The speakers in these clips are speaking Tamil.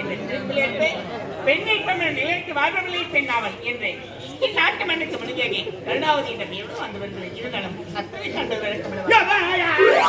என்ற இருப்பேன் பெண்ணை பெண் நிலைத்து வாழ்பவர்களே பெண் ஆவல் என்று. இந்நாட்டு மண்ணுக்கு மனிதகை கருணாவதி என்ற பெயரோடு வந்து வந்தது இருந்தாலும் அத்தனை கண்டு விளக்கம்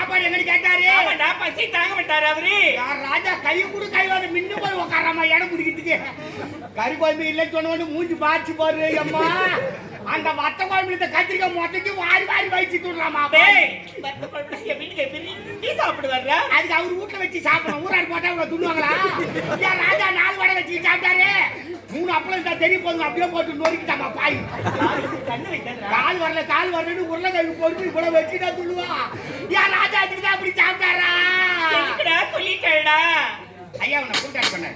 சாப்பாடு எங்கன்னு கேட்டாரு? ஆமாண்டா, பசி தாங்க மாட்டாரு அவரு. யார் ராஜா கை கூட கை வந்து மின்னு போய் உட்காராமா இடம் குடிக்கிறதுக்கு கறி குழம்பு இல்லைன்னு சொன்ன உடனே மூஞ்சி பாய்ச்சி பாரு அம்மா. அந்த வத்த குழம்புல இந்த கத்திரிக்காய் மொத்தத்தையும் வாரி வாரி வத்த குழம்புல என் வீட்டுக்கு விரும்பி சாப்பிடுவாரா? அதுக்கு அவர் வீட்டுல வச்சு சாப்பிடணும். ஊரார் போட்டா இவ்வளவு துண்ணுவாங்களா ராஜா நாலு வடை வச்சு சாப்பிட்டாரு. மூணு அப்பளம் இருந்தா தெரிய போதும் அப்படியே போட்டு நொறுக்கிட்டாமா பாய்? கால் வரல கால் வரலன்னு உருளைக்கிழங்கு பொறுத்து இவ்வளவு வச்சுட்டா துள்ளுவா ஏன் ராஜா தான் அப்படி சாப்பிட்டாரா சொல்லிட்டேடா? ஐயா உன்னை கூட்டாரு பண்ண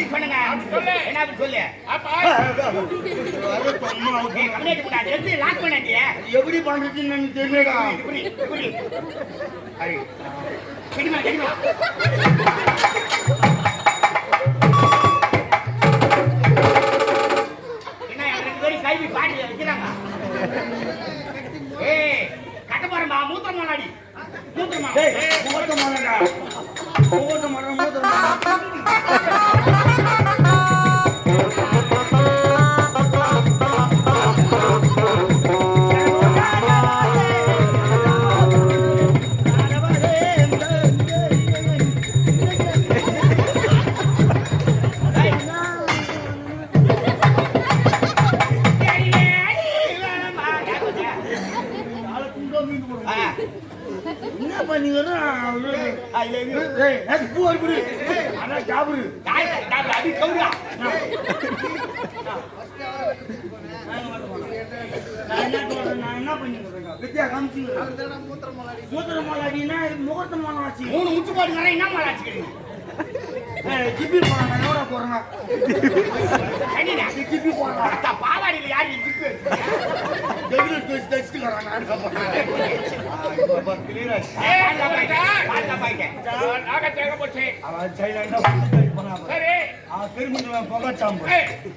மகடி சொன்னங்க சொல்லு. என்ன சொல்லு? எடுத்து லாக் பண்ணாண்டியே எப்படி பண்றதுன்னு எனக்கு தெரியலடா. இப்படி இப்படி கடிமா கடிமா பேரும் கைவி பாட்டில வைக்கிறாங்க ஏய் கட்ட போறமா மூத்திர மாநாடி மூத்திரமா டேய் முகூர்த்த மரம்டா முகூர்த்த மரம் முகூர்த்த மரம் வித்யா காமிச்சுக்கிறேன் மூத்திர மாலாடினா முகூர்த்த மாலம் ஆச்சு மூணு முச்சு போட்டு என்ன மாலை அடிச்சுக்கிறீங்க ஜிப்பி போறாங்க எவ்வளோ போறாங்க ஜிப்பி போறாங்க பாவாடியில் யார் இருக்கு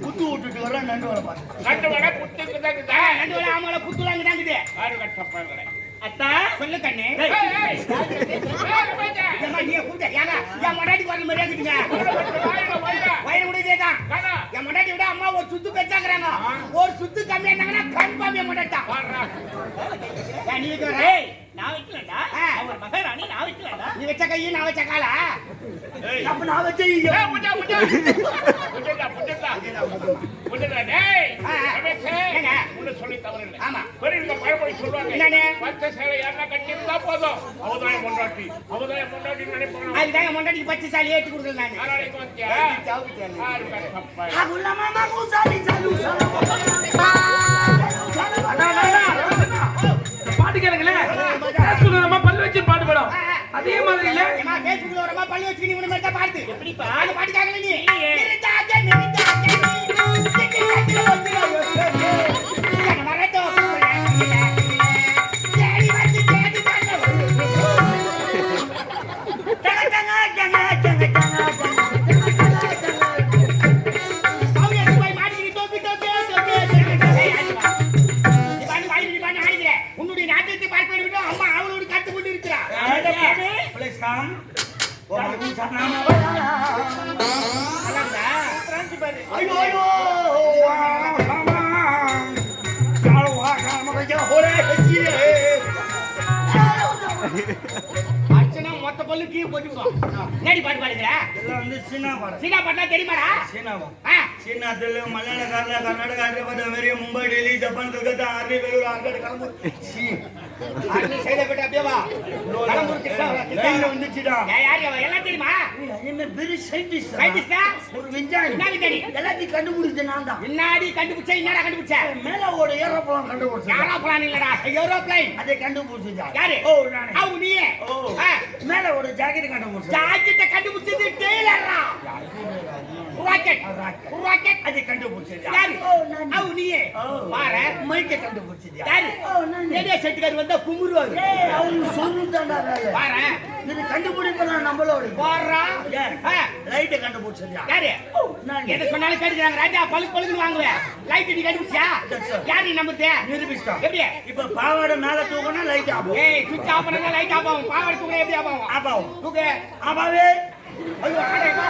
குத்து விட்டுட்டு வர நண்டு வர அத்தா சொல்லு கண்ணு என் மொண்டாட்டி வர மாதிரியே வயிறு முடியதே என் மொண்டாட்டி விட அம்மா ஒரு சுத்து பெச்சாங்கிறாங்க ஒரு சுத்து கம்மியா இருந்தாங்கன்னா பாருடா. ஏன் நீ வைக்கிற? நான் வைக்கலடா. அவர் மகாராணி நான் வைக்கலடா நீ வச்ச கையை நான் வச்ச காலா அப்ப நான் வச்ச புட்டா, புட்டா. டேய். ரமேஷே? உன்னை சொல்லி தவறு இல்லை. ஆமா. பழமொழி? பச்சை சேலை போதும். நினைப்பாங்க. அதுதான் பச்சை சாலி கொடுக்கல அதே மாதிரி இல்ல ஏமா பேஸ்புக்ல வரமா பள்ளி வச்சுக்க நீ உன மாதிரி பாடுது எப்படிப்பா? அந்த பாட்டு கேட்கல நீ. நிறுத்தாதே, நிறுத்தாதே ஐயோ அர்ச்சனா மொத்த பல்லு கீழே போட்டுருக்கோம் என்னடி பாட்டு பாடுகிற இதெல்லாம் வந்து சீனா பாடம் சீனா பாட்டா தெரியுமாடா சீனாவா ஆ, சீனா தெலுங்கு மலையாள கேரளா கர்நாடகா ஹைதராபாத் வெரி மும்பை டெல்லி ஜப்பான் கல்கத்தா ஆர்காடு கலம்பூர் சீ. அண்ணி சைடுல போயிட்டு அப்படியே வா. கடம்பூர் கிருஷ்ணா லைன்ல வந்துச்சுடா. ஏய், யாரு அவன்? எல்லாம் தெரியுமா? என்ன பெரிய சயின்டிஸ்ட் சயின்டிஸ்டா ஒரு விஞ்ஞானி. என்ன விஞ்ஞானி? எல்லாத்தையும் கண்டுபிடிச்சது நான் தான். முன்னாடி கண்டுபிடிச்ச? என்னடா கண்டுபிடிச்ச? மேலோட ஏரோப்ளான் கண்டுபிடிச்சேன் ஏரோப்ளான் இல்லடா. ஏரோப்ளைன். அதை யாரு? ஓ நானே. நீயே. மேல ஒரு ஜாக்கெட் கண்டுபிடிச்சேன் ஜாக்கெட்டை கண்டுபிடிச்சது டெய்லரா ராக்கெட் ராக்கெட். ராக்கெட் அதை கண்டுபிடிச்சது யாரு? அவ நீயே. பாரு. மைக்கை கண்டுபிடிச்சது யாரு? ஓ நானே ரேடியோ செட்டுக்கார் வந்தா குமுறுவாரு ஏய் அவங்க சொல்லுதாண்டா இது நம்மளோட கண்டுபிடிச்சது யாரு? எதை சொன்னாலும் கேட்டுக்கிறாங்க. ராஜா பழுக்கு பழுக்குன்னு வாங்குவேன் லைட் நீ கண்டுபிடிச்சா That's all. யாரு நம்புறது? நிரூபிச்சிட்டான் எப்படி? இப்ப பாவாடை மேல தூக்கினா லைட் ஆகும். ஏய் சுவிட்ச் ஆஃப் பண்ணா லைட் ஆஃப் ஆகும். பாவர் தூக்க எப்படி ஆஃப் ஆகும்? ஆகும். தூக்கு. ஆமாவே ஐயோ ஆடேப்பா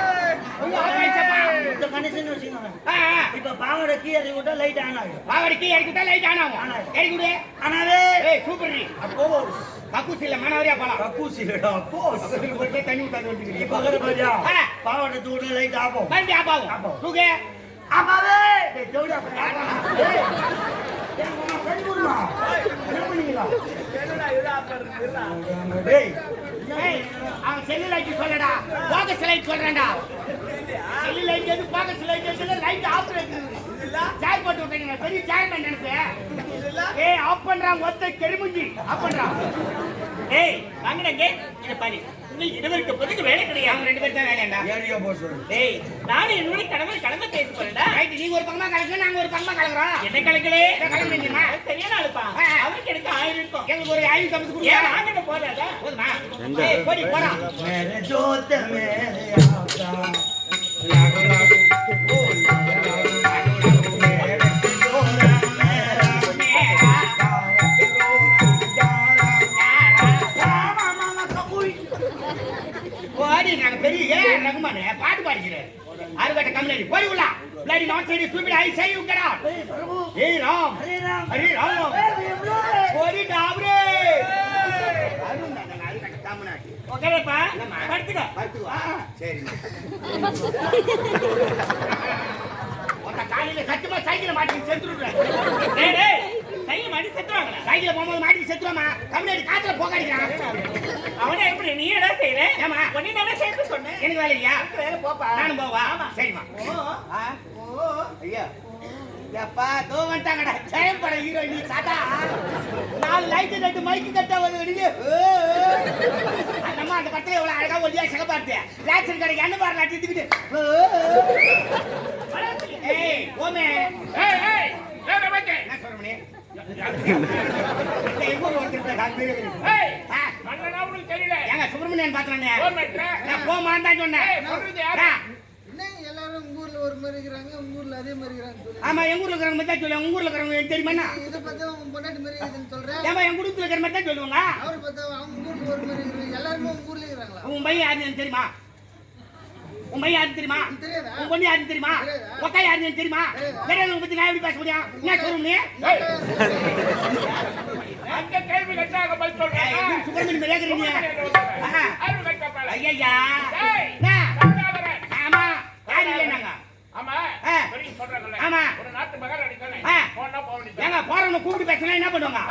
ஐயோ ஆடாயிச்சப்பா இந்த கண்டிஷன் வச்சுக்கோங்க ஆ ஆ. இப்ப பாவாடை கீ அறி விட்டா லைட் ஆன் ஆகும் பாவடிக்கு இறக்கிட்டா லைட் ஆன் ஆகும் ஆன் ஆகும். இறக்கி விடு ஆனாவே ஏய் சூப்பர் நீ அப்போ கக்கூசி இல்ல மனவரியா போலாம் கக்கூசிலடா போஸ் போய் தண்ணி ஊத்தாது வந்துக்கிறீங்க இப்ப வர பாவாடை தூக்கினா லைட் ஆகும் மறுபடியும் ஆஃப் ஆகும் ஆஃப் ஆகும். தூக்கு ஆமாவே டேய் ஜோடியா ஏய் ஏய் என்ன பண்ணீங்களா அவன் செல்லு லைட் சொல்லடா. போகஸ் லைட் சொல்றேன்டா. செல்லு லைட் எது? போகஸ் லைட் எது? லைட் ஆஃப் போட்டு விட்டீங்க பெரிய சேர்மேன் நினைப்பு ஏய் ஆஃப் பண்றான் ஒத்த கெருமுஞ்சி. ஆஃப் பண்றான். ஏய் வாங்கினங்க இத பாரு. ரெண்டு பேரும் தான் வேலைடா ஏரியா போஸ் டேய் நானும் என்னோட கணவர் கலந்து ஒரு பக்கமா கலக்குற நாங்க ஒரு பக்கமா கலக்குறோம். என்ன கலக்கலே கலக்க வேண்டியமா சரியான அவருக்கு எனக்கு ஆயிரம் இருக்கும். ஒரு ஆயிரம் சமைச்சு கொடுங்க. ஏன் side not side stupid I say you get out hey Ram. Hare Ram. Hare Ram ஒரு டாப்ரே. ஓகேப்பா படுத்துக்க. படுத்துவா சரிம்மா உங்க காலையில சத்தியமா சைக்கிள் மாட்டி செத்துடுறேன் டேய் டேய் சைக்கிள் மாட்டி செத்துறாங்க சைக்கிள் போகும்போது மாட்டி செத்துறாமா தமிழ்நாடு காத்துல போகாடிக்கிறான் எனக்கு ஐயா. எப்பா தோ வந்துட்டாங்கடா. ஜெயம் பட ஹீரோ நீ சாதா. நாலு லைட் நட்டு மைக்கு கட்ட வந்து வெளியே அந்தம்மா அந்த படத்துல எவ்வளவு அழகா ஒல்லியா சிகப்பார்த்து ரேஷன் கடைக்கு என்ன பாரு நட்டு எடுத்துக்கிட்டு ஏய் ஓமே ஏய் ஏய் என்ன தெரியல. ஏங்க சுப்பிரமணியன். நான் போமான்னு சொன்னேன் ஏய், சொல்றது யாரு? ஆ, என்னங்க எல்லாரும் உங்க ஊர்ல ஒரு மாதிரி இருக்கிறாங்க உங்க ஊர்ல அதே மாதிரி இருக்கிறாங்க சொல்லி. ஆமா எங்க ஊர்ல இருக்கிறவங்க மட்டும் சொல்லுவாங்க. உங்க ஊர்ல இருக்கிறவங்க எனக்கு தெரியுமா? இதை பார்த்தா உங்க பொண்டாட்டி மாதிரி இருக்குதுன்னு சொல்றேன் ஏமா என் குடும்பத்துல இருக்கிற மாதிரி தான் சொல்லுவாங்க. அவரை பார்த்தா அவங்க ஊர்ல ஒரு மாதிரி இருக்கிறாங்க எல்லாருமே உங்க ஊர்ல இருக்கிறாங்களா? உன் பையன் யாருன்னு தெரியுமா? உன் பையன் யாருன்னு தெரியுமா? தெரியாதா? உன் பொண்ணு யாருன்னு தெரியுமா? யாருன்னு எனக்கு தெரியுமா? தெரியாதவங்க பத்தி நான் எப்படி பேச முடியும்? என்ன சொல்லுங்க நீ ஏய். அந்த கேள்வி கேட்டாக பதில் சொல்றேன். சுப்பிரமணியம் கேக்குறீங்க ஆஹா. அருள் கட்டப்பால ஐயா ஏய் என்ன? கட்டாதரன் ஆமா யாரு இல்லை நாங்க ஆமா ஆ. பெரிய சொல்றாங்கல்ல ஆமா. ஒரு நாட்டு மகான் அடித்தானே ஆ. போனா போக வேண்டியது ஏங்க போறவங்க கூப்பிட்டு பேசினா என்ன பண்ணுவாங்க?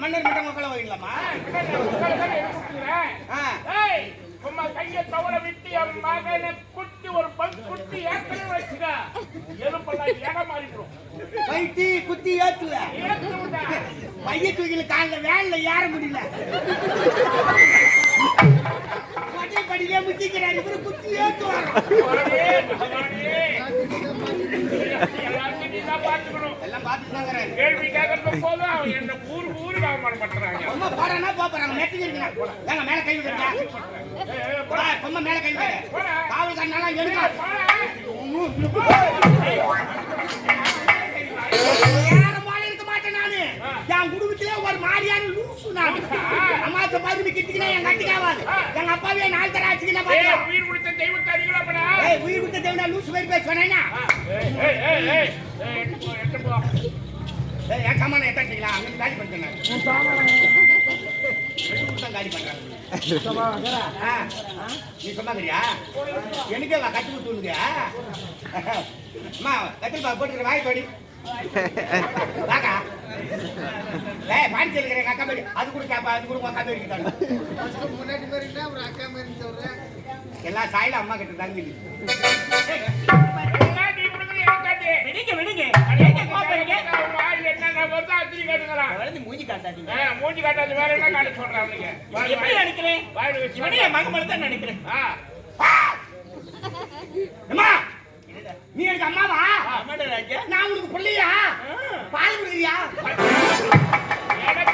மன்னர் மட்டும் மக்கள். ஏய் சும்மா கையை தவற விட்டு என் மகனை குட்டி ஒரு பல் குட்டி ஏற்கனவே வச்சுக்க. எலும்பெல்லாம் இடம் மாறிடும் குத்தி ஏத்துவ ஏத்து விட்டா பைய தூக்கில காலைல வேன்ல ஏற முடியல. காவல்காரனால இருக்க மாட்டேன் நானு. என் குடும்பத்திலே ஒரு மாதிரியான நான் அம்மாத்த பாதுமி கிட்டிக்கினா என் கட்டிக்காவாது எங்க அப்பாவே நாலு தர ஆச்சுக்கினா பாத்தியா உயிர் கொடுத்த தெய்வத்தை அறிகளப்படா ஏய் உயிர் விட்ட தேவனா லூசு மாதிரி பேசுவேனா ஏய் ஏய் ஏய் ஏய் எட்டு போ எட்டு போ ஏய் என் சாமான எத்தாச்சிங்களா அங்க காலி தான் காலி ஆ, நீ சொன்னாங்கறியா எனக்கே வா கட்டி விட்டுருங்க அம்மா கத்திரிப்பா போட்டுக்கிற வாய் வாக்கா ஏய் இருக்கிற எங்க அக்கா மாதிரி. அது கூட கேப்பா அது கூட உங்க அக்கா மாதிரி முன்னாடி மாதிரி அக்கா மாதிரி சொல்றேன் எல்லாம் சாயில அம்மா கிட்ட தாங்க. விடுங்க விடுங்க. மூஞ்சி காட்டாதீங்க. மூஞ்சி காட்டாது வேற என்ன காட்ட வாய், எப்படி. நினைக்கிறேன் மகன் தான் நினைக்கிறேன். நீ எனக்கு அம்மாவா? நான் உனக்கு பிள்ளையா? பால் குடுக்குறியா? எனக்கு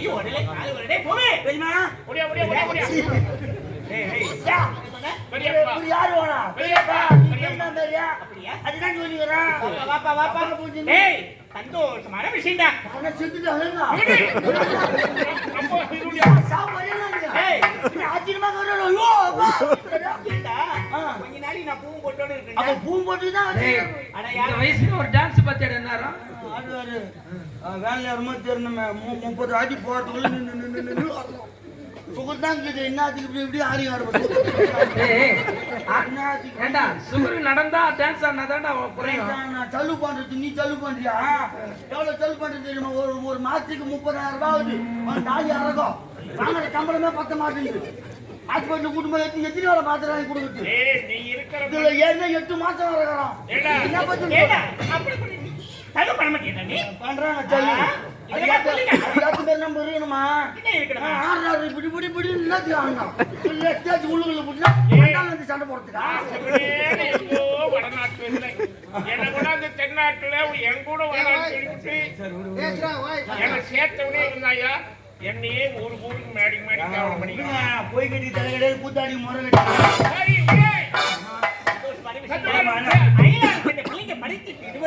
கால் உடனே போவே. தெரியுமா முடியா முடியா முடியா முடியா யா, பெரியப்பா. இப்படி யாரு வேணா? பெரியப்பா. நீ பெரியப்பா என்ன மாதிரியா அப்படியா? அதுதான் சொல்லிக்கிறேன் வாப்பா வாப்பா ஏய் சந்தோஷமான விஷயம்டா. அவனை அப்போ இருளியா ஏய் ஆச்சரியமா. ஐயோ, அப்பா. கொஞ்ச நாளைக்கு நான் பூ போட்டோட அப்ப இருக்கேன் பூ போட்டு தான் அட யார் வயசுல ஒரு டான்ஸ் பார்த்து என்னாரா ஆடுவாரு. வேலையில ரொம்ப தெரியணுமே. மு- முப்பது நின்னு நின்னு நின்னு ஆடணும். சுகர் தான் இருக்குது. என்னத்துக்கு இப்படி இப்படி ஆடி ஆடுறது ஏய் ஆ, என்னத்துக்கு ஏண்டா சுகர் நடந்தா டான்ஸ் ஆனாதான்டா குறையும். நான் சல்லு பண்றது. நீ சல்லு பண்றியா? எவ்வளவு சல்லு தெரியுமா? ஒரு ஒரு மாசத்துக்கு முப்பதாயிரம் ரூபாய் ஆகுது. தாலி இறக்கும் வாங்குற சம்பளமே பத்த மாட்டேங்குது. ஹாஸ்பிட்டல் குடும்பம் எத்தனை எத்தனை வேலை மாத்திரை வாங்கி கொடுக்குது இதுல ஏற்கனவே எட்டு மாசம் வரலாம். என்ன பத்தி அப்படி பண்ணி மாட்டேடா நீ. பண்றாங்க சல்லு. அதுக்கு பேர் நம்ம இருக்கணுமா என்ன இருக்கணுமா ஆடுறாரு இப்படி இப்படி இப்படி என்னத்துக்கு ஆடணும் இல்ல ஸ்டேஜ் உள்ளுக்குள்ள போட்டுனா ரெண்டாள் வந்து சண்டை போடுறதுக்கா? இல்லை. என்னை கூட அந்த தென்னாட்டுல என் கூட வடநாட்டு என்னை சேர்த்தவனே இருந்தாயா? என்னையே ஊரு ஊருக்கு மேடி மேடி கவனம் பண்ணிக்கலாம் போய் கட்டி தலை கிடையாது கூத்தாடி முறை இந்த பிள்ளைங்க படித்து இது